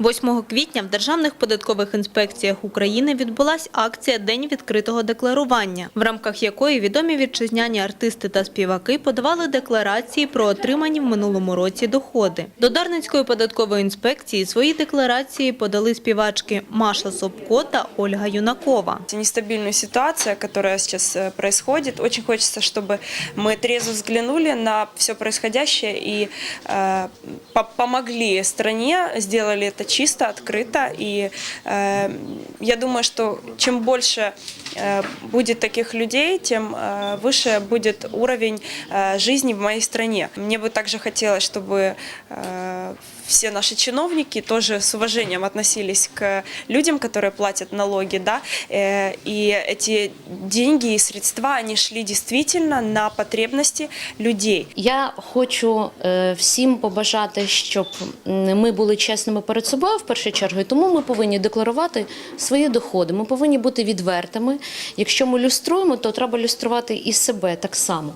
8 квітня в Державних податкових інспекціях України відбулась акція День відкритого декларування, в рамках якої відомі вітчизняні артисти та співаки подавали декларації про отримані в минулому році доходи. До Дарницької податкової інспекції свої декларації подали співачки Маша Собко та Ольга Юнакова. нестабильную ситуацию, которая сейчас э, происходит. Очень хочется, чтобы мы трезво взглянули на все происходящее и э, по- помогли стране, сделали это чисто, открыто. И э, я думаю, что чем больше э, будет таких людей, тем э, выше будет уровень э, жизни в моей стране. Мне бы также хотелось, чтобы э, все наши чиновники тоже с уважением относились к людям, которые платят налоги, да, э, и эти деньги и средства, они шли действительно на потребности людей. Я хочу е, всім побажати, щоб м, ми були чесними перед собою в першу чергу, і тому ми повинні декларувати свої доходи. Ми повинні бути відвертими. Якщо ми люструємо, то треба люструвати і себе так само.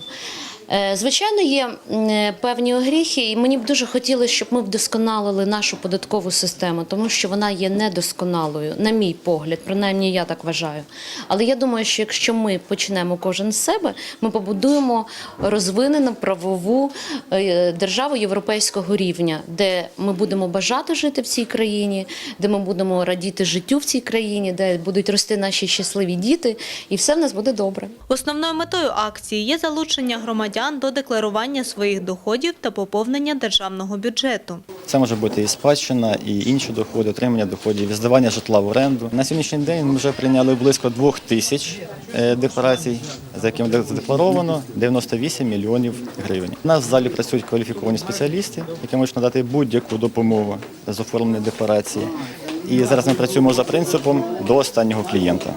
Е, Звичайно, є е, певні огріхи, і мені б дуже хотілося, щоб ми вдосконалили нашу податкову систему, тому що вона є недосконалою, на мій погляд, принаймні я так вважаю. Але я думаю, що якщо ми почнемо кожен з себе, ми побудуємо розвинену правову е, державу європейського рівня, де ми будемо бажати жити в цій країні, де ми будемо радіти життю в цій країні, де будуть рости наші щасливі діти, і все в нас буде добре. Основною метою акції є залучення громадян до декларування своїх доходів та поповнення державного бюджету. Це може бути і спадщина, і інші доходи, отримання доходів, здавання житла в оренду. На сьогоднішній день ми вже прийняли близько двох тисяч е, декларацій, за якими задекларовано 98 мільйонів гривень. У нас в залі працюють кваліфіковані спеціалісти, які можуть надати будь-яку допомогу з оформлення декларації. І зараз ми працюємо за принципом до останнього клієнта.